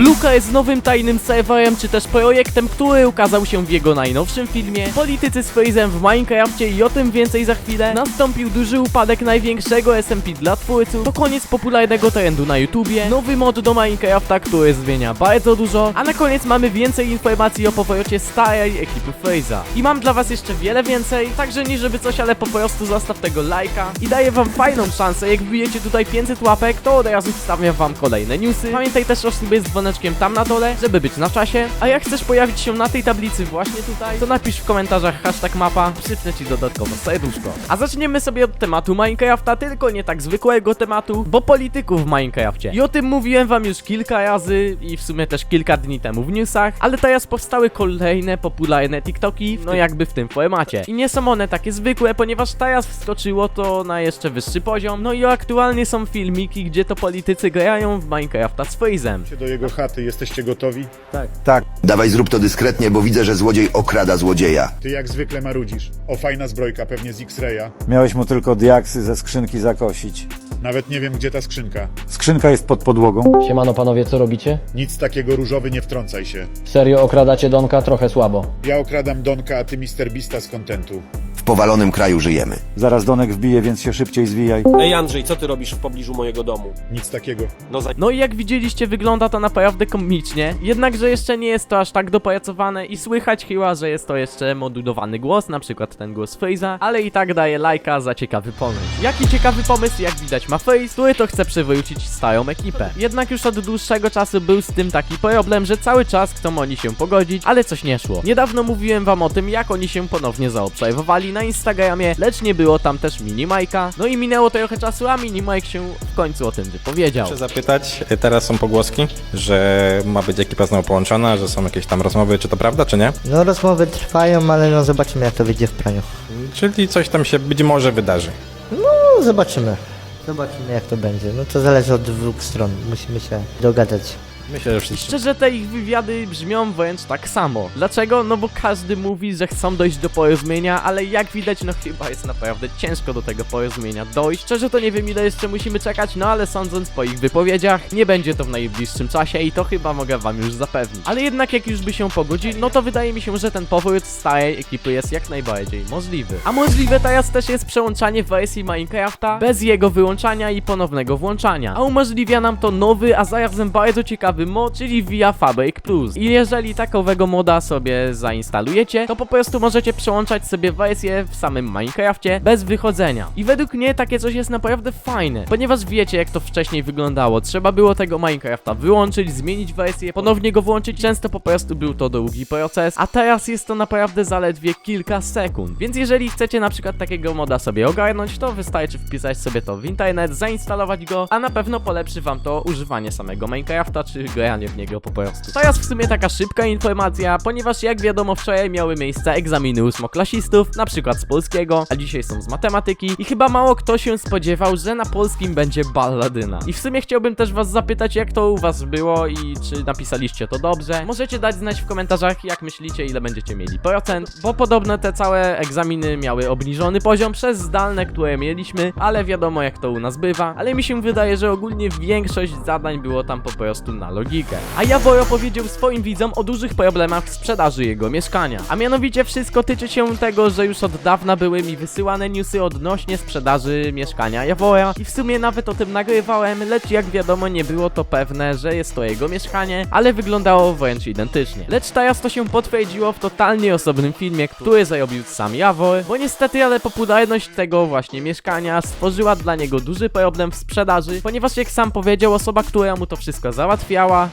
Bluka jest nowym tajnym serwerem, czy też projektem, który ukazał się w jego najnowszym filmie. Politycy z Freezem w Minecrafcie i o tym więcej za chwilę. Nastąpił duży upadek największego SMP dla twórców. To koniec popularnego trendu na YouTubie. Nowy mod do Minecrafta, który zmienia bardzo dużo. A na koniec mamy więcej informacji o powrocie starej ekipy Freeza. I mam dla was jeszcze wiele więcej, także nie żeby coś, ale po prostu zostaw tego lajka. I daję wam fajną szansę, jak wbijecie tutaj 500 łapek, to od razu wstawiam wam kolejne newsy. Pamiętaj też o sobie z dzwoneczkiem tam na dole, żeby być na czasie. A jak chcesz pojawić się na tej tablicy właśnie tutaj, to napisz w komentarzach hashtag mapa, przypnę ci dodatkowo serduszko. A zaczniemy sobie od tematu Minecrafta, tylko nie tak zwykłego tematu, bo polityków w Minecrafcie. I o tym mówiłem wam już kilka razy i w sumie też kilka dni temu w newsach, ale teraz powstały kolejne popularne TikToki, no jakby w tym formacie. I nie są one takie zwykłe, ponieważ teraz wskoczyło to na jeszcze wyższy poziom, no i aktualnie są filmiki, gdzie to politycy grają w Minecrafta z Freezem. do jego chaty, jesteście gotowi? Tak, Dawaj zrób to dyskretnie, bo widzę, że złodziej okrada złodzieja. Ty jak zwykle marudzisz. O, fajna zbrojka, pewnie z X-Raya. miałeś mu tylko diaksy ze skrzynki zakosić. Nawet nie wiem, gdzie ta skrzynka. Skrzynka jest pod podłogą. Siemano panowie, co robicie? Nic takiego różowy, nie wtrącaj się. Serio okradacie Donka? Trochę słabo. Ja okradam Donka, a ty Mister Beasta z kontentu. W powalonym kraju żyjemy. Zaraz Donek wbije, więc się szybciej zwijaj. Ej Andrzej, co ty robisz w pobliżu mojego domu? Nic takiego. No za... No i jak widzieliście, wygląda to naprawdę komicznie, jednakże jeszcze nie jest to aż tak dopracowane i słychać chyba, że jest to jeszcze modulowany głos, na przykład ten głos Faze'a, ale i tak daje lajka za ciekawy pomysł. Jaki ciekawy pomysł, jak widać ma Faze, który to chce przywrócić starą ekipę. Jednak już od dłuższego czasu był z tym taki problem, że cały czas chcą oni się pogodzić, ale coś nie szło. Niedawno mówiłem wam o tym, jak oni się ponownie zaobserwowali na Instagramie, lecz nie było tam też Mini Majka. No i minęło trochę czasu, a Mini Mike się w końcu o tym wypowiedział. Muszę zapytać, y, teraz są pogłoski, że ma być ekipa znowu połączona, że są jakieś tam rozmowy, czy to prawda, czy nie? No rozmowy trwają, ale no zobaczymy jak to wyjdzie w praniu. Czyli coś tam się być może wydarzy. No zobaczymy. Zobaczymy jak to będzie. No to zależy od dwóch stron. Musimy się dogadać. Myślę, że wszyscy. Szczerze te ich wywiady brzmią wręcz tak samo. Dlaczego? No bo każdy mówi, że chcą dojść do porozumienia, ale jak widać, no chyba jest naprawdę ciężko do tego porozumienia dojść. Szczerze to nie wiem ile jeszcze musimy czekać, no ale sądząc po ich wypowiedziach, nie będzie to w najbliższym czasie i to chyba mogę wam już zapewnić. Ale jednak jak już by się pogodzili, no to wydaje mi się, że ten powrót starej ekipy jest jak najbardziej możliwy. A możliwe teraz też jest przełączanie wersji Minecrafta bez jego wyłączania i ponownego włączania. A umożliwia nam to nowy, a zarazem bardzo ciekawy czyli Via Fabric Plus. I jeżeli takowego moda sobie zainstalujecie, to po prostu możecie przełączać sobie wersję w samym Minecrafcie bez wychodzenia. I według mnie takie coś jest naprawdę fajne, ponieważ wiecie jak to wcześniej wyglądało. Trzeba było tego Minecrafta wyłączyć, zmienić wersję, ponownie go włączyć. Często po prostu był to długi proces, a teraz jest to naprawdę zaledwie kilka sekund. Więc jeżeli chcecie na przykład takiego moda sobie ogarnąć, to wystarczy wpisać sobie to w internet, zainstalować go, a na pewno polepszy wam to używanie samego Minecrafta, czy granie w niego po prostu. Teraz w sumie taka szybka informacja, ponieważ jak wiadomo wczoraj miały miejsce egzaminy ósmoklasistów, na przykład z polskiego, a dzisiaj są z matematyki i chyba mało kto się spodziewał, że na polskim będzie balladyna. I w sumie chciałbym też was zapytać, jak to u was było i czy napisaliście to dobrze. Możecie dać znać w komentarzach, jak myślicie, ile będziecie mieli procent, bo podobno te całe egzaminy miały obniżony poziom przez zdalne, które mieliśmy, ale wiadomo jak to u nas bywa, ale mi się wydaje, że ogólnie większość zadań było tam po prostu na logikę. A Jaworo powiedział swoim widzom o dużych problemach w sprzedaży jego mieszkania. A mianowicie wszystko tyczy się tego, że już od dawna były mi wysyłane newsy odnośnie sprzedaży mieszkania Jawora i w sumie nawet o tym nagrywałem, lecz jak wiadomo nie było to pewne, że jest to jego mieszkanie, ale wyglądało wręcz identycznie. Lecz teraz to się potwierdziło w totalnie osobnym filmie, który zarobił sam Jawor, bo niestety ale popularność tego właśnie mieszkania stworzyła dla niego duży problem w sprzedaży, ponieważ jak sam powiedział, osoba, która mu to wszystko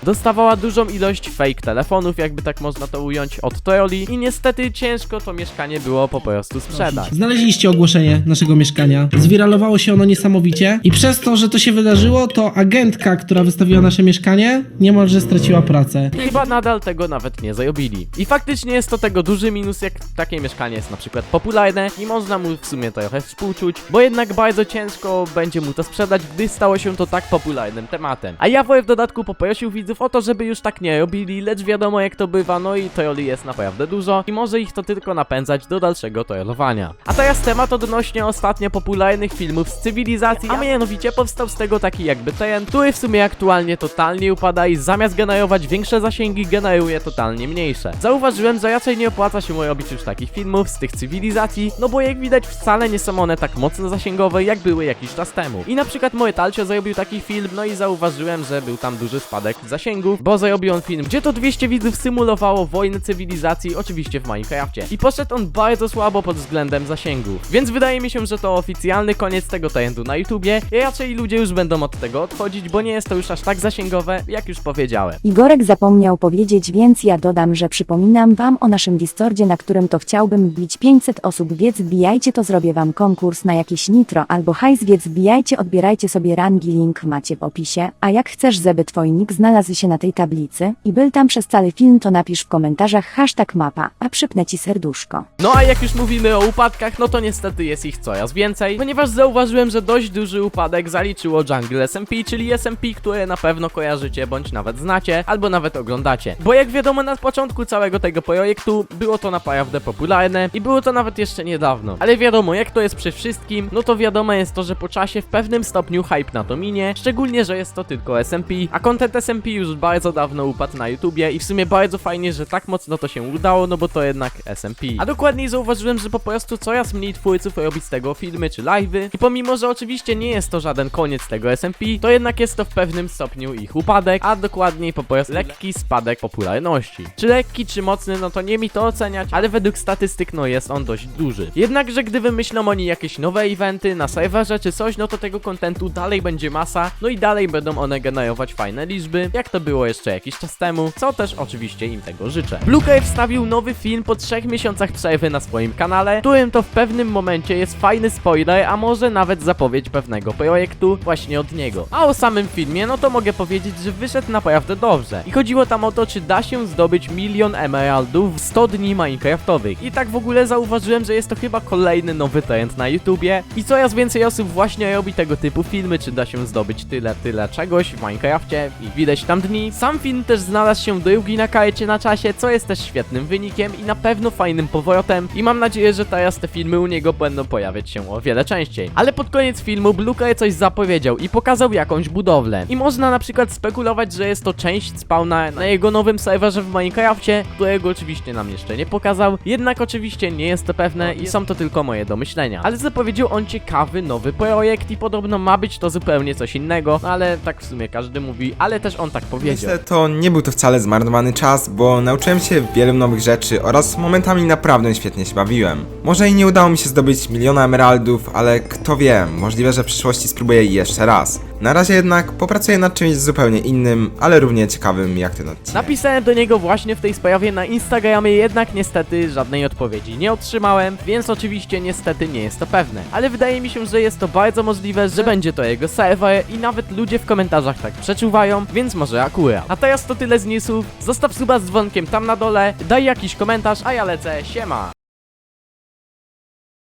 dostawała dużą ilość fake telefonów, jakby tak można to ująć, od trolli i niestety ciężko to mieszkanie było po prostu sprzedać. Znaleźliście ogłoszenie naszego mieszkania. Zwiralowało się ono niesamowicie i przez to, że to się wydarzyło, to agentka, która wystawiła nasze mieszkanie, niemalże straciła pracę. I chyba nadal tego nawet nie zarobili. I faktycznie jest to tego duży minus, jak takie mieszkanie jest na przykład popularne i można mu w sumie trochę współczuć, bo jednak bardzo ciężko będzie mu to sprzedać, gdy stało się to tak popularnym tematem. A ja w dodatku poprosił prosił widzów o to, żeby już tak nie robili, lecz wiadomo jak to bywa, no i trolli jest naprawdę dużo i może ich to tylko napędzać do dalszego trollowania. A teraz temat odnośnie ostatnio popularnych filmów z cywilizacji, a mianowicie powstał z tego taki jakby ten, który w sumie aktualnie totalnie upada i zamiast generować większe zasięgi, generuje totalnie mniejsze. Zauważyłem, że raczej nie opłaca się mu robić już takich filmów z tych cywilizacji, no bo jak widać wcale nie są one tak mocno zasięgowe, jak były jakiś czas temu. I na przykład moje Talcio zrobił taki film, no i zauważyłem, że był tam duży spadek zasięgów, bo zrobił on film, gdzie to 200 widzów symulowało wojnę cywilizacji, oczywiście w Minecrafcie. I poszedł on bardzo słabo pod względem zasięgów. Więc wydaje mi się, że to oficjalny koniec tego trendu na YouTubie i raczej ludzie już będą od tego odchodzić, bo nie jest to już aż tak zasięgowe, jak już powiedziałem. Igorek zapomniał powiedzieć, więc ja dodam, że przypominam wam o naszym Discordzie, na którym to chciałbym wbić 500 osób, więc wbijajcie, to zrobię wam konkurs na jakieś nitro albo hajs, więc wbijajcie, odbierajcie sobie rangi, link macie w opisie, a jak chcesz, żeby twój nick znalazł się na tej tablicy i był tam przez cały film, to napisz w komentarzach hashtag mapa, a przypnę ci serduszko. No a jak już mówimy o upadkach, no to niestety jest ich coraz więcej, ponieważ zauważyłem, że dość duży upadek zaliczyło Jungle SMP, czyli SMP, które na pewno kojarzycie, bądź nawet znacie, albo nawet oglądacie. Bo jak wiadomo, na początku całego tego projektu było to naprawdę popularne i było to nawet jeszcze niedawno. Ale wiadomo, jak to jest przy wszystkim, no to wiadomo jest to, że po czasie w pewnym stopniu hype na to minie, szczególnie, że jest to tylko SMP, a content SMP już bardzo dawno upadł na YouTubie i w sumie bardzo fajnie, że tak mocno to się udało, no bo to jednak SMP. A dokładniej zauważyłem, że po prostu coraz mniej twórców robi z tego filmy czy live'y i pomimo, że oczywiście nie jest to żaden koniec tego SMP, to jednak jest to w pewnym stopniu ich upadek, a dokładniej po prostu lekki spadek popularności. Czy lekki, czy mocny, no to nie mi to oceniać, ale według statystyk no jest on dość duży. Jednakże gdy wymyślą oni jakieś nowe eventy na serwerze czy coś, no to tego kontentu dalej będzie masa, no i dalej będą one generować fajne liczby, jak to było jeszcze jakiś czas temu, co też oczywiście im tego życzę. Bluecave wstawił nowy film po trzech miesiącach przerwy na swoim kanale, którym to w pewnym momencie jest fajny spoiler, a może nawet zapowiedź pewnego projektu właśnie od niego. A o samym filmie, no to mogę powiedzieć, że wyszedł naprawdę dobrze. I chodziło tam o to, czy da się zdobyć milion emeraldów w 100 dni Minecraftowych. I tak w ogóle zauważyłem, że jest to chyba kolejny nowy trend na YouTubie i coraz więcej osób właśnie robi tego typu filmy, czy da się zdobyć tyle, tyle czegoś w Minecrafcie i widać tam dni. Sam film też znalazł się drugi na karcie na czasie, co jest też świetnym wynikiem i na pewno fajnym powrotem i mam nadzieję, że teraz te filmy u niego będą pojawiać się o wiele częściej. Ale pod koniec filmu Bluecae coś zapowiedział i pokazał jakąś budowlę. I można na przykład spekulować, że jest to część spawna na jego nowym serwerze w Minecrafcie, którego oczywiście nam jeszcze nie pokazał. Jednak oczywiście nie jest to pewne i są to tylko moje domyślenia. Ale zapowiedział on ciekawy nowy projekt i podobno ma być to zupełnie coś innego, no ale tak w sumie każdy mówi, ale też on tak powiedział. Myślę, to nie był to wcale zmarnowany czas, bo nauczyłem się wielu nowych rzeczy oraz momentami naprawdę świetnie się bawiłem. Może i nie udało mi się zdobyć miliona emeraldów, ale kto wie, możliwe, że w przyszłości spróbuję jeszcze raz. Na razie jednak popracuję nad czymś zupełnie innym, ale równie ciekawym jak ten odcinek. Napisałem do niego właśnie w tej sprawie na Instagramie, jednak niestety żadnej odpowiedzi nie otrzymałem, więc oczywiście niestety nie jest to pewne. Ale wydaje mi się, że jest to bardzo możliwe, że będzie to jego serwer i nawet ludzie w komentarzach tak przeczuwają, więc może akurat. A teraz to tyle z newsów, zostaw suba z dzwonkiem tam na dole, daj jakiś komentarz, a ja lecę, siema!